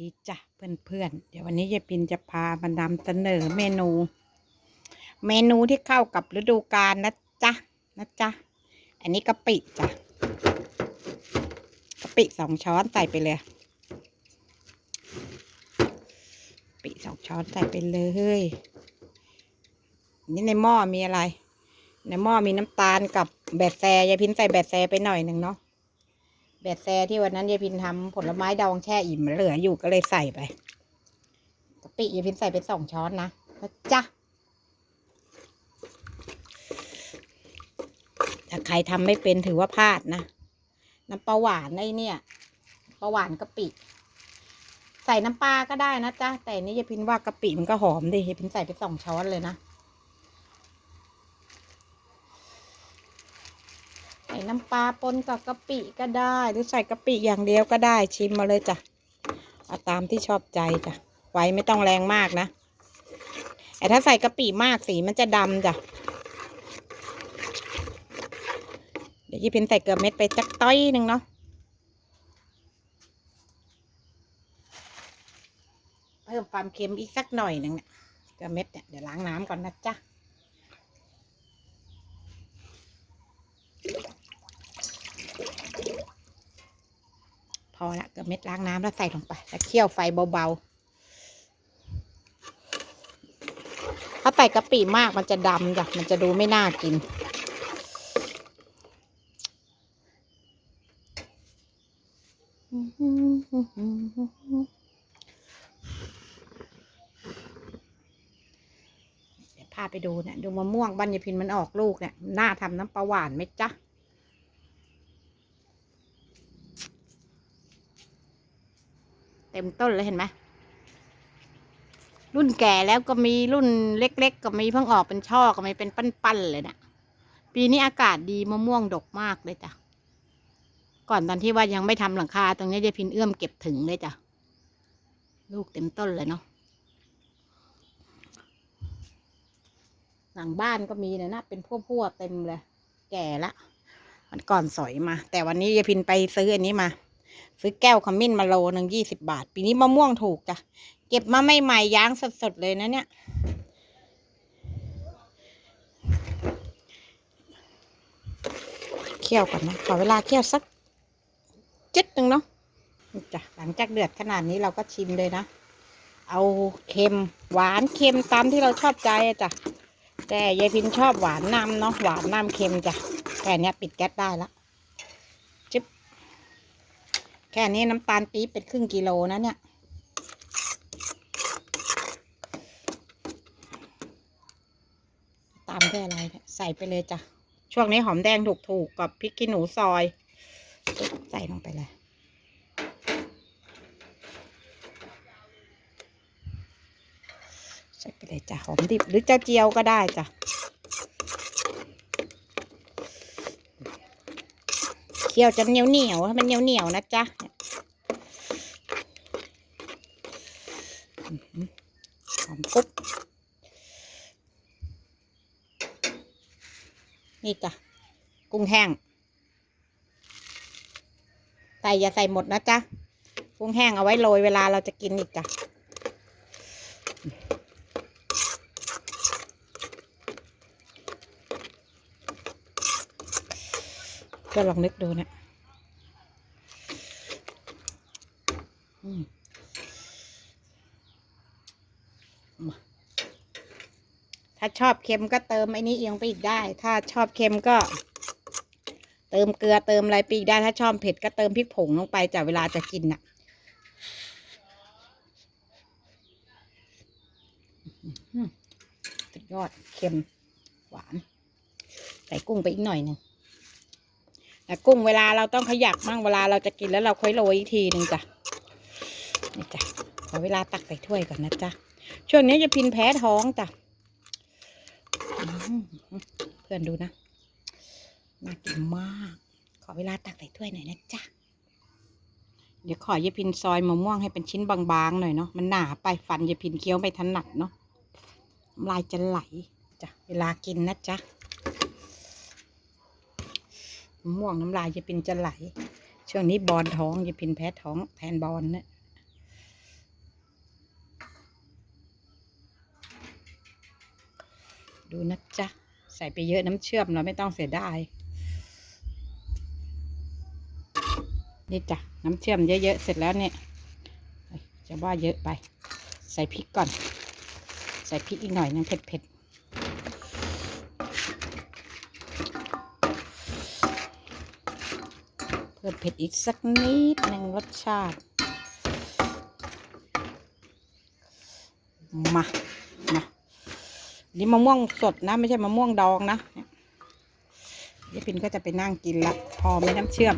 ดีจ้ะเพื่อนๆ เดี๋ยววันนี้ยายปินจะพามานำเสนอเมนู เมนูที่เข้ากับฤดูกาลนะจ๊ะนะจ๊ะ อันนี้กะปิจ้ะกะปิสองช้อนใส่ไปเลยกะปิสองช้อนใส่ไปเลยนี่ในหม้อมีอะไร ในหม้อมีน้ำตาลกับแบดแซยายพินใส่แบดแซไปหน่อยหนึ่งเนาะ แบดแซที่วันนั้นยายพินทำผลไม้ดองแช่อิ่มเหลืออยู่ก็เลยใส่ไปกะปิยายพินใส่ไปสองช้อนนะนะจ๊ะถ้าใครทำไม่เป็นถือว่าพลาดนะน้ำปลาหวานไอ้เนี่ยปลาหวานกะปิ ใส่น้ำปลาก็ได้นะจ๊ะแต่นี่ยายพินว่ากะปิมันก็หอมดิยายพินใส่ไปสองช้อนเลยนะ ใส่ น้ำปลาปนกับกะปิก็ได้ หรือใส่กะปิอย่างเดียวก็ได้ชิมมาเลยจ้ะเอาตามที่ชอบใจจ้ะไฟไม่ต้องแรงมากนะแต่ถ้าใส่กะปิมากสีมันจะดำจ้ะเดี๋ยวยี่เป็นใส่เกลือเม็ดไปจักต้อยหนึ่งเนาะเพิ่มความเค็มอีกสักหน่อยหนึ่งเนี่ยเกลือเม็ดเนี่ยเดี๋ยวล้างน้ำก่อนนะจ๊ะ อละกับเม็ดล้างน้ำแล้วใส่ลงไป แล้วเคี่ยวไฟเบาๆ ถ้าใส่กะปิมากมันจะดำจ้ะมันจะดูไม่น่ากินเดี๋ยวพาไปดูเนี่ยดูมะม่วงบ้านยพินมันออกลูกเนี่ยน่าทำน้ำปลาหวานไหมจ๊ะ ต็มต้นเลยเห็นไหมรุ่นแก่แล้วก็มีรุ่นเล็ก ๆ ก็มีเพิ่งออกเป็นช่อก็มีเป็นปั้นๆเลยนะปีนี้อากาศดีมะม่วงดกมากเลยจ้ะก่อนตอนที่ว่ายังไม่ทำหลังคา ตรงนี้ยายพินเอื้อมเก็บถึงเลยจ้ะลูกเต็มต้นเลยเนาะหลังบ้านก็มีนะนะเป็นพวกๆเต็มเลย แก่ละมันก่อนสอยมา แต่วันนี้ยายพินไปซื้ออันนี้มา ซื้อแก้วขมิ้นมาโลหนึ่งยี่สิบบาท ปีนี้มะม่วงถูกจ้ะ เก็บมาไม่ใหม่ย้างสดๆเลยนะเนี่ย เคี่ยวก่อนนะ ขอเวลาเคี่ยวสักจิดหนึ่งเนาะจ้ะหลังจากเดือดขนาดนี้เราก็ชิมเลยนะ เอาเค็มหวานเค็มตามที่เราชอบใจจ้ะแต่ยายพินชอบหวานน้ำเนาะหวานน้ำเค็มจ้ะแค่เนี้ยปิดแก๊สได้ละ แค่นี้น้ำตาลปี๊บเป็นครึ่งกิโลนะเนี่ย ตามด้วยอะไรใส่ไปเลยจ้ะ ช่วงนี้หอมแดงถูกๆกับพริกขี้หนูซอย ใส่ลงไปเลย ใส่ไปเลยจ้ะหอมดิบหรือจะเจียวก็ได้จ้ะ เคี่ยวจนเหนียวเหนียวๆให้มันเหนียวเหนียวๆนะจ๊ะหอมกรุบนี่จ้ะกุ้งแห้งใส่อย่าใส่หมดนะจ๊ะกุ้งแห้งเอาไว้โรยเวลาเราจะกินอีกจ้ะ ก็ลองนึกดูเนะี่ยถ้าชอบเค็มก็เติมไอ้นี้เอียงไปอีกได้ ถ้าชอบเค็มก็ เติมเกลือเติมอะไรไปอีกได้ ถ้าชอบเผ็ดก็เติมพริกผงลงไปจากเวลาจะกินน่ะ สุดยอดเค็ม หวาน ใส่กุ้งไปอีกหน่อยหนึ่ง แต่กุ้งเวลาเราต้องขยักมั่งเวลาเราจะกินแล้วเราค่อยโรยอีกทีหนึ่งจ้ะนี่จ้ะขอเวลาตักใส่ถ้วยก่อนนะจ๊ะช่วงนี้จะพินแพ้ท้องจ้ะเพื่อนดูนะน่ากินมาก ขอเวลาตักใส่ถ้วยหน่อยนะจ๊ะเดี๋ยวขอยายพินซอยมะม่วงให้เป็นชิ้นบางๆหน่อยเนาะมันหนาไปฟันยายพินเคี้ยวไม่ถนัดเนาะลายจะไหลจ้ะเวลากินนะจ๊ะ ม่วงน้ำลายจะเป็นจะไหล ช่วงนี้บอลท้องจะเป็นแพ้ท้องแทนบอลเนี่ยดูนะจ๊ะ ใส่ไปเยอะน้ำเชื่อมเราไม่ต้องเสียดาย นี่จ้ะ น้ำเชื่อมเยอะๆ เสร็จแล้วเนี่ย จะว่าเยอะไป ใส่พริกก่อน ใส่พริกอีกหน่อยนึงเผ็ดๆ มเผ็ดอีกสักนิดหนึ่งรสชาติ มามานี่มะม่วงสดนะ ไม่ใช่มะม่วงดองนะเดี๋ยวพินก็จะไปนั่งกินละพอไม่น้ำเชื่อม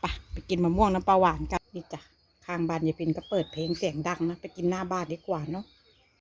ไปไปกินมะม่วงน้ำปลาหวานกันนี่จ้ะข้างบ้านยายพินก็เปิดเพลงเสียงดังนะ ไปกินหน้าบ้านดีกว่าเนาะ